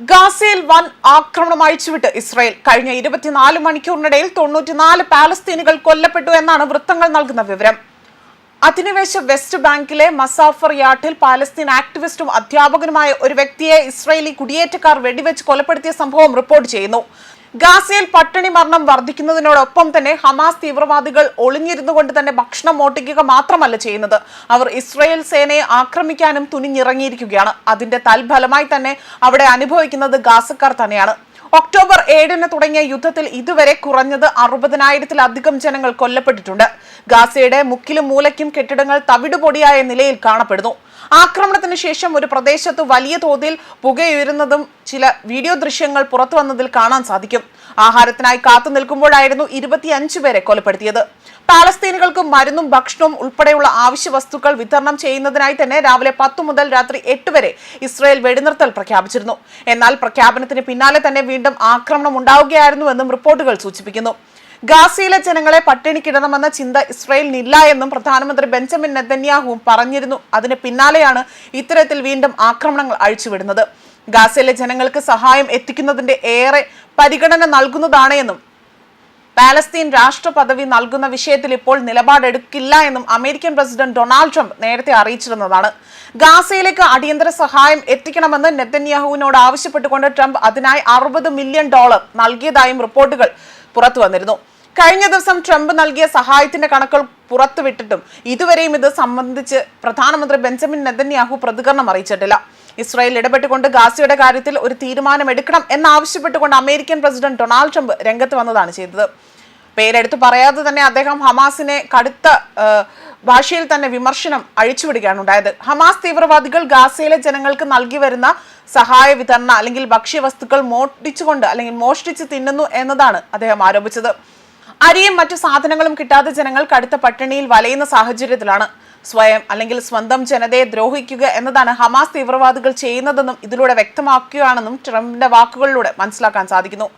ഗാസയിൽ വൻ ആക്രമണം അഴിച്ചുവിട്ട് ഇസ്രായേൽ. കഴിഞ്ഞ ഇരുപത്തിനാല് മണിക്കൂറിനിടയിൽ തൊണ്ണൂറ്റിനാല് പാലസ്തീനുകൾ കൊല്ലപ്പെട്ടു എന്നാണ് വൃത്തങ്ങൾ നൽകുന്ന വിവരം. അധിനിവേശ വെസ്റ്റ് ബാങ്കിലെ മസാഫർ യാട്ടിൽ പാലസ്തീൻ ആക്ടിവിസ്റ്റും അധ്യാപകനുമായ ഒരു വ്യക്തിയെ ഇസ്രായേലി കുടിയേറ്റക്കാർ വെടിവെച്ച് കൊലപ്പെടുത്തിയ സംഭവം റിപ്പോർട്ട് ചെയ്യുന്നു. ഗാസയിൽ പട്ടിണി മരണം വർദ്ധിക്കുന്നതിനോടൊപ്പം തന്നെ ഹമാസ് തീവ്രവാദികൾ ഒളിഞ്ഞിരുന്നു കൊണ്ട് തന്നെ ഭക്ഷണം മോട്ടിക്കുക മാത്രമല്ല ചെയ്യുന്നത്. അവർ ഇസ്രായേൽ സേനയെ ആക്രമിക്കാനും തുനിഞ്ഞിറങ്ങിയിരിക്കുകയാണ്. അതിന്റെ തൽഫലമായി തന്നെ അവിടെ അനുഭവിക്കുന്നത് ഗാസക്കാർ തന്നെയാണ്. ഒക്ടോബർ ഏഴിന് തുടങ്ങിയ യുദ്ധത്തിൽ ഇതുവരെ കുറഞ്ഞത് അറുപതിനായിരത്തിലധികം ജനങ്ങൾ കൊല്ലപ്പെട്ടിട്ടുണ്ട്. ഗാസയുടെ മുക്കിലും മൂലയ്ക്കും കെട്ടിടങ്ങൾ തവിടുപൊടിയായ നിലയിൽ കാണപ്പെടുന്നു. ആക്രമണത്തിന് ശേഷം ഒരു പ്രദേശത്ത് വലിയ തോതിൽ പുകയുയരുന്നതും ചില വീഡിയോ ദൃശ്യങ്ങൾ പുറത്തു വന്നതിൽ കാണാൻ സാധിക്കും. ആഹാരത്തിനായി കാത്തു നിൽക്കുമ്പോഴായിരുന്നു ഇരുപത്തിയഞ്ച് പേരെ കൊലപ്പെടുത്തിയത്. പാലസ്തീനുകൾക്ക് മരുന്നും ഭക്ഷണവും ഉൾപ്പെടെയുള്ള ആവശ്യ വസ്തുക്കൾ വിതരണം ചെയ്യുന്നതിനായി തന്നെ രാവിലെ പത്തു മുതൽ രാത്രി എട്ട് വരെ ഇസ്രായേൽ വെടിനിർത്തൽ പ്രഖ്യാപിച്ചിരുന്നു. എന്നാൽ പ്രഖ്യാപനത്തിന് പിന്നാലെ തന്നെ വീണ്ടും ആക്രമണം ഉണ്ടാവുകയായിരുന്നുവെന്നും റിപ്പോർട്ടുകൾ സൂചിപ്പിക്കുന്നു. ഗാസയിലെ ജനങ്ങളെ പട്ടിണിക്കിടണമെന്ന ചിന്ത ഇസ്രയേലിനില്ല എന്നും പ്രധാനമന്ത്രി ബെഞ്ചമിൻ നെതന്യാഹുവും പറഞ്ഞിരുന്നു. അതിന് പിന്നാലെയാണ് ഇത്തരത്തിൽ വീണ്ടും ആക്രമണങ്ങൾ അഴിച്ചുവിടുന്നത്. ഗാസയിലെ ജനങ്ങൾക്ക് സഹായം എത്തിക്കുന്നതിന്റെ ഏറെ പരിഗണന നൽകുന്നതാണ് എന്നും പാലസ്തീൻ രാഷ്ട്ര പദവി നൽകുന്ന വിഷയത്തിൽ ഇപ്പോൾ നിലപാടെടുക്കില്ല എന്നും അമേരിക്കൻ പ്രസിഡന്റ് ഡൊണാൾഡ് ട്രംപ് നേരത്തെ അറിയിച്ചിരുന്നതാണ്. ഗാസയിലേക്ക് അടിയന്തര സഹായം എത്തിക്കണമെന്ന് നെതന്യാഹുവിനോട് ആവശ്യപ്പെട്ടുകൊണ്ട് ട്രംപ് അതിനായി അറുപത് മില്യൺ ഡോളർ നൽകിയതായും റിപ്പോർട്ടുകൾ പുറത്തു വന്നിരുന്നു. കഴിഞ്ഞ ദിവസം ട്രംപ് നൽകിയ സഹായത്തിന്റെ കണക്കുകൾ പുറത്തുവിട്ടിട്ടും ഇതുവരെയും ഇത് സംബന്ധിച്ച് പ്രധാനമന്ത്രി ബെഞ്ചമിൻ നെതന്യാഹു പ്രതികരണം അറിയിച്ചിട്ടില്ല. ഇസ്രായേൽ ഇടപെട്ടുകൊണ്ട് ഗാസയുടെ കാര്യത്തിൽ ഒരു തീരുമാനമെടുക്കണം എന്നാവശ്യപ്പെട്ടുകൊണ്ട് അമേരിക്കൻ പ്രസിഡന്റ് ഡൊണാൾഡ് ട്രംപ് രംഗത്ത് വന്നതാണ് ചെയ്തത്. പേരെടുത്ത് പറയാതെ തന്നെ അദ്ദേഹം ഹമാസിനെ കടുത്ത ഭാഷയിൽ തന്നെ വിമർശനം അഴിച്ചുവിടുകയാണ് ഉണ്ടായത്. ഹമാസ് തീവ്രവാദികൾ ഗാസയിലെ ജനങ്ങൾക്ക് നൽകി വരുന്ന സഹായ വിതരണ അല്ലെങ്കിൽ ഭക്ഷ്യവസ്തുക്കൾ മോഷ്ടിച്ചുകൊണ്ട് അല്ലെങ്കിൽ മോഷ്ടിച്ച് തിന്നുന്നു എന്നതാണ് അദ്ദേഹം ആരോപിച്ചത്. അരിയും മറ്റു സാധനങ്ങളും കിട്ടാതെ ജനങ്ങൾ കടുത്ത പട്ടിണിയിൽ വലയുന്ന സാഹചര്യത്തിലാണ് സ്വയം അല്ലെങ്കിൽ സ്വന്തം ജനതയെ ദ്രോഹിക്കുക എന്നതാണ് ഹമാസ് തീവ്രവാദികൾ ചെയ്യുന്നതെന്നും ഇതിലൂടെ വ്യക്തമാക്കുകയാണെന്നും ട്രംപിന്റെ വാക്കുകളിലൂടെ മനസ്സിലാക്കാൻ സാധിക്കുന്നു.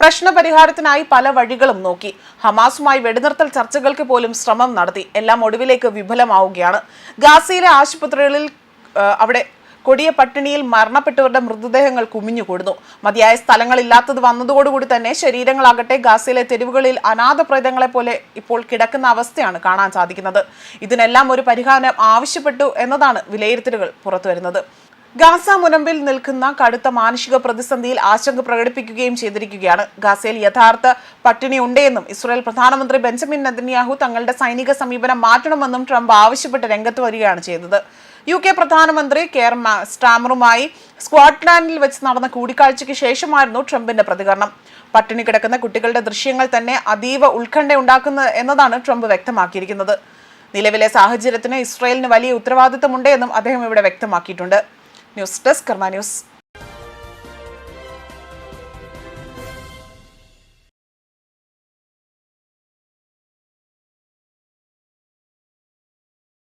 പ്രശ്ന പരിഹാരത്തിനായി പല വഴികളും നോക്കി. ഹമാസുമായി വെടിനിർത്തൽ ചർച്ചകൾക്ക് പോലും ശ്രമം നടത്തി. എല്ലാം ഒടുവിലേക്ക് വിഫലമാവുകയാണ്. ഗാസയിലെ ആശുപത്രികളിൽ അവിടെ കൊടിയ പട്ടിണിയിൽ മരണപ്പെട്ടവരുടെ മൃതദേഹങ്ങൾ കുമിഞ്ഞു കുമിഞ്ഞുകൂടുന്നു മതിയായ സ്ഥലങ്ങളില്ലാത്തത് വന്നതോടുകൂടി തന്നെ ശരീരങ്ങളാകട്ടെ ഗാസയിലെ തെരുവുകളിൽ അനാഥ പ്രേതങ്ങളെ പോലെ ഇപ്പോൾ കിടക്കുന്ന അവസ്ഥയാണ് കാണാൻ സാധിക്കുന്നത്. ഇതിനെല്ലാം ഒരു പരിഹാരം ആവശ്യപ്പെട്ടു എന്നതാണ് വിലയിരുത്തലുകൾ പുറത്തുവരുന്നത്. ഗാസ മുനമ്പിൽ നിൽക്കുന്ന കടുത്ത മാനുഷിക പ്രതിസന്ധിയിൽ ആശങ്ക പ്രകടിപ്പിക്കുകയും ചെയ്തിരിക്കുകയാണ്. ഗാസയിൽ യഥാർത്ഥ പട്ടിണി ഉണ്ടെന്നും ഇസ്രായേൽ പ്രധാനമന്ത്രി ബെഞ്ചമിൻ നെതന്യാഹു തങ്ങളുടെ സൈനിക സമീപനം മാറ്റണമെന്നും ട്രംപ് ആവശ്യപ്പെട്ട് രംഗത്ത് വരികയാണ് ചെയ്തത്. യു കെ പ്രധാനമന്ത്രി കെയർ സ്റ്റാമറുമായി സ്കോട്ട്ലാൻഡിൽ വെച്ച് നടന്ന കൂടിക്കാഴ്ചയ്ക്ക് ശേഷമായിരുന്നു ട്രംപിന്റെ പ്രതികരണം. പട്ടിണി കിടക്കുന്ന കുട്ടികളുടെ ദൃശ്യങ്ങൾ തന്നെ അതീവ ഉത്കണ്ഠ ഉണ്ടാക്കുന്നത് എന്നതാണ് ട്രംപ് വ്യക്തമാക്കിയിരിക്കുന്നത്. നിലവിലെ സാഹചര്യത്തിന് ഇസ്രയേലിന് വലിയ ഉത്തരവാദിത്തമുണ്ട് എന്നും അദ്ദേഹം ഇവിടെ വ്യക്തമാക്കിയിട്ടുണ്ട്. News desk Karma news.